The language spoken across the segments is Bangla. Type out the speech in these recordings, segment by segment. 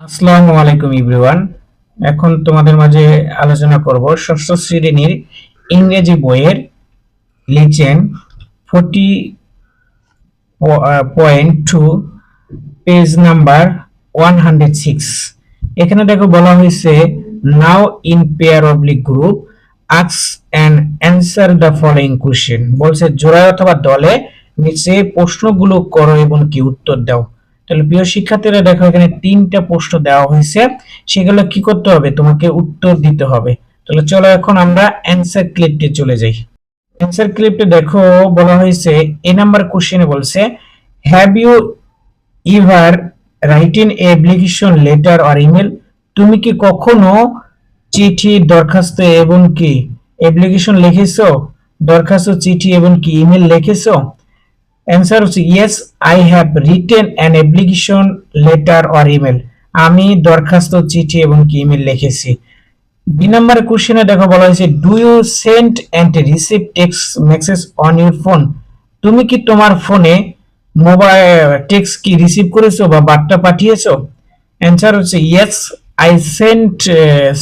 আসসালামু আলাইকুম ইব্রিওয়ান এখন তোমাদের মাঝে আলোচনা করব ষষ্ঠ শ্রেণির ইংরেজি বইয়ের lesson forty point two, page number one hundred six. এখানে দেখো বলা হয়েছে, now in pair oblique group, আক্স and answer the following question. বলছে, জোড়ায় অথবা দলে নিচে প্রশ্নগুলো করো এবং কি উত্তর দাও। তাহলে প্রিয় শিক্ষার্থীরা, দেখো এখানে তিনটা প্রশ্ন দেওয়া হয়েছে। সেগুলো কি করতে হবে? তোমাকে উত্তর দিতে হবে। তাহলে চলো এখন আমরা অ্যান্সার ক্লিপটে চলে যাই। অ্যান্সার ক্লিপটে দেখো, বলা হয়েছে, এ নাম্বার কোশ্চেনে বলছে have you ever writing application letter or email তুমি কি কখনো চিঠি, দরখাস্ত এবং কি অ্যাপ্লিকেশন লিখেছো? দরখাস্ত, চিঠি এবং কি ইমেল লিখেছো? অ্যান্সার হচ্ছে yes I have written an application letter or email আমি দরখাস্ত চিঠি এবং কি ইমেল লিখেছি। দুই নম্বর কোশ্চেনে দেখো বলা হয়েছে do you send and receive text message on your phone তুমি কি তোমার ফোনে মোবাইল টেক্সট কি রিসিভ করেছ বা বার্তা পাঠিয়েছো? অ্যান্সার হচ্ছে yes I sent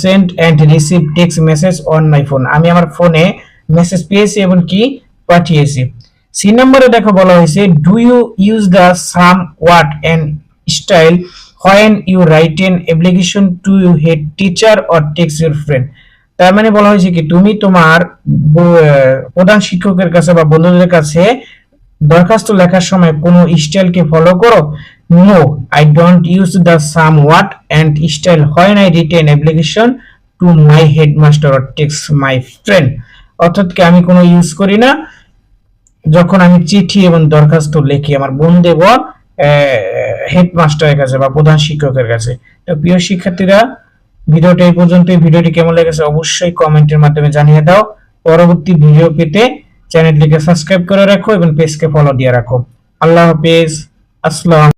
send and receive text message on my phone আমি আমার ফোনে মেসেজ পেয়েছি এবং কি পাঠিয়েছি। সি নম্বরে দেখো বলা হয়েছে do you use the same word and style when you write an application to you head teacher or text your friend তার মানে বলা হয়েছে কি, তুমি তোমার প্রধান শিক্ষকের কাছে বা বন্ধুদের কাছে দরখাস্ত লেখার সময় কোনো স্টাইলকে ফলো করো? No I don't use the same word and style when I written application to my headmaster or text my friend অর্থাৎ কি, আমি কোনো ইউজ করি না? যখন আমি চিঠি এবং দরখাস্ত লিখি আমার এবং হেডমাস্টারের কাছে বা প্রধান শিক্ষকের কাছে। তো প্রিয় শিক্ষার্থীরা, ভিডিওটা এই পর্যন্ত ভিডিওটি কেমন লেগেছে অবশ্যই কমেন্টের মাধ্যমে জানিয়ে দাও। পরবর্তী ভিডিও পেতে চ্যানেলটিকে সাবস্ক্রাইব করে রাখো এবং পেজকে ফলো দিয়ে রাখো। আল্লাহ হাফেজ। আসসালাম